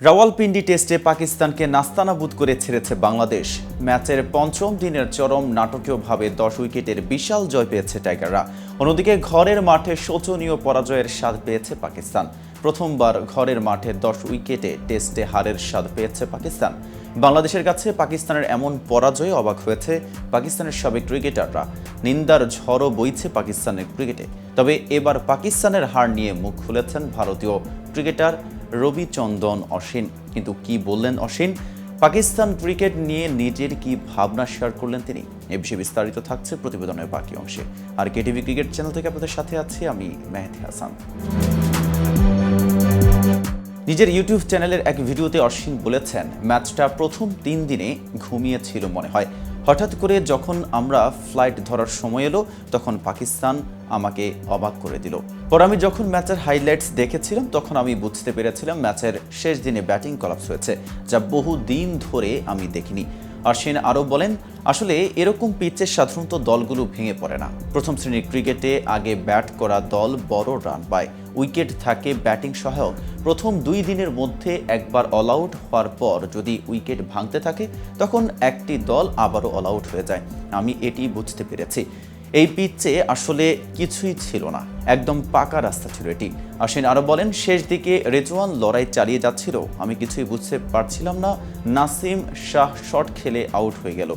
রাওয়ালপিন্ডি টেস্টে পাকিস্তানকে নাস্তানাবুদ করে ছেড়েছে বাংলাদেশ। ম্যাচের পঞ্চম দিনের চরম নাটকীয়ভাবে দশ উইকেটের বিশাল জয় পেয়েছে টাইগাররা। অন্যদিকে ঘরের মাঠে শোচনীয় পরাজয়ের স্বাদ পেয়েছে পাকিস্তান। প্রথমবার ঘরের মাঠে দশ উইকেটে টেস্টে হারের স্বাদ পেয়েছে পাকিস্তান। বাংলাদেশের কাছে পাকিস্তানের এমন পরাজয়ে অবাক হয়েছে পাকিস্তানের সাবেক ক্রিকেটাররা। নিন্দার ঝড়ও বইছে পাকিস্তানের ক্রিকেটে। তবে এবার পাকিস্তানের হার নিয়ে মুখ খুলেছেন ভারতীয় ক্রিকেটার রবিচন্দন অশ্বিন কিন্তু কি বললেন অশ্বিন পাকিস্তান ক্রিকেট নিয়ে নিজের কি ভাবনা শেয়ার করলেন তিনি? এ বিষয়ে বিস্তারিত থাকছে প্রতিবেদনের বাকি অংশে। আর কেটিভি ক্রিকেট চ্যানেল থেকে আপনাদের সাথে আছি আমি মেহেদি হাসান। নিজের ইউটিউব চ্যানেলের এক ভিডিওতে অশ্বিন বলেছেন, ম্যাচটা প্রথম তিন দিনে ঘুমিয়েছিল মনে হয়। হঠাৎ করে যখন আমরা ফ্লাইট ধরার সময় এলো, তখন পাকিস্তান আমাকে অবাক করে দিল। পর আমি যখন ম্যাচের হাইলাইটস দেখেছিলাম, তখন আমি বুঝতে পেরেছিলাম ম্যাচের শেষ দিনে ব্যাটিং কলাপস হয়েছে, যা বহু দিন ধরে আমি দেখিনি। অশ্বিন আরও বলেন, আসলে এরকম পিচে সাধারণত দলগুলো ভেঙে পড়ে না। প্রথম শ্রেণির ক্রিকেটে আগে ব্যাট করা দল বড় রান পায়, উইকেট থাকে ব্যাটিং সহায়ক। প্রথম দুই দিনের মধ্যে একবার অল আউট হওয়ার পর যদি উইকেট ভাঙতে থাকে, তখন একটি দল আবারও অল আউট হয়ে যায়। আমি এটি বুঝতে পেরেছি। এই পিচে আসলে কিছুই ছিল না। একদম পাকা রাস্তা ছিল এটি। আশ্বিন আরও বলেন, শেষ দিকে রেজওয়ান লড়াই চালিয়ে যাচ্ছিল। আমি কিছুই বুঝতে পারছিলাম না। নাসিম শাহ শট খেলে আউট হয়ে গেল।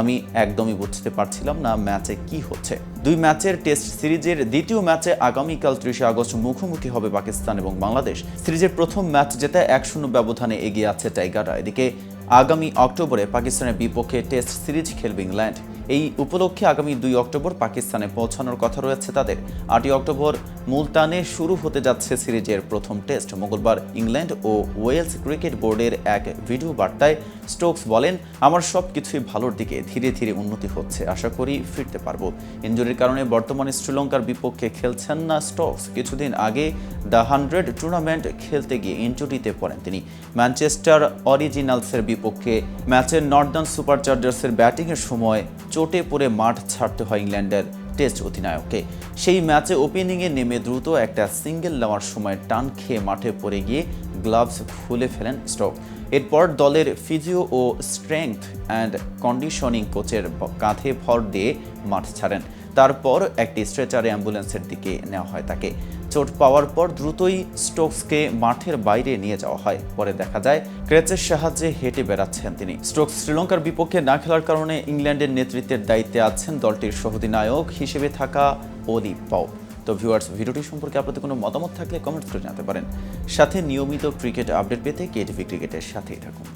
আমি একদমই বুঝতে পারছিলাম না ম্যাচে কি হচ্ছে। দুই ম্যাচের টেস্ট সিরিজের দ্বিতীয় ম্যাচে আগামীকাল ত্রিশে আগস্ট মুখোমুখি হবে পাকিস্তান এবং বাংলাদেশ। সিরিজের প্রথম ম্যাচ জেতে এক শূন্য ব্যবধানে এগিয়ে আছে টাইগাররা। এদিকে আগামী অক্টোবরে পাকিস্তানের বিপক্ষে টেস্ট সিরিজ খেলবে ইংল্যান্ড। এই উপলক্ষে আগামী দুই অক্টোবর পাকিস্তানে পৌঁছানোর কথা রয়েছে তাদের। আটই অক্টোবর মুলতানে শুরু হতে যাচ্ছে সিরিজের প্রথম টেস্ট। মঙ্গলবার ইংল্যান্ড ও ওয়েলস ক্রিকেট বোর্ডের এক ভিডিও বার্তায় স্টোকস বলেন, আমার সব কিছুই ভালোর দিকে ধীরে ধীরে উন্নতি হচ্ছে, আশা করি ফিরতে পারব। ইঞ্জুরির কারণে বর্তমানে শ্রীলঙ্কার বিপক্ষে খেলছেন না স্টোকস। কিছুদিন আগে দ্য হান্ড্রেড টুর্নামেন্ট খেলতে গিয়ে ইঞ্জুরিতে পড়েন তিনি। ম্যানচেস্টার অরিজিনালসের বিপক্ষে ম্যাচের নর্দার্ন সুপার চার্জার্সের ব্যাটিংয়ের সময় চোটে পড়ে মাঠ ছাড়তে হয় ইংল্যান্ডের টেস্ট অধিনায়ককে। সেই ম্যাচে ওপেনিংয়ে নেমে দ্রুত একটা সিঙ্গেল নেওয়ার সময় টান খেয়ে মাঠে পড়ে গিয়ে গ্লাভস খুলে ফেলেন স্টক এরপর দলের ফিজিও ও স্ট্রেংথ অ্যান্ড কন্ডিশনিং কোচের কাঁধে ভর দিয়ে মাঠ ছাড়েন। তারপর একটি স্ট্রেচারে অ্যাম্বুলেন্সের দিকে নেওয়া হয় তাকে। চোট পাওয়ার পর দ্রুতই স্টোকসকে মাঠের বাইরে নিয়ে যাওয়া হয়। পরে দেখা যায়, ক্রেচের সাহায্যে হেঁটে বেড়াচ্ছেন তিনি। স্টোকস শ্রীলঙ্কার বিপক্ষে না খেলার কারণে ইংল্যান্ডের নেতৃত্বের দায়িত্বে আছেন দলটির সহধিনায়ক হিসেবে থাকা অলি পাও তো ভিউয়ার্স, ভিডিওটি সম্পর্কে আপনাদের কোনো মতামত থাকলে কমেন্টস করে জানাতে পারেন। সাথে নিয়মিত ক্রিকেট আপডেট পেতে কেটিভি ক্রিকেটের সাথেই থাকুন।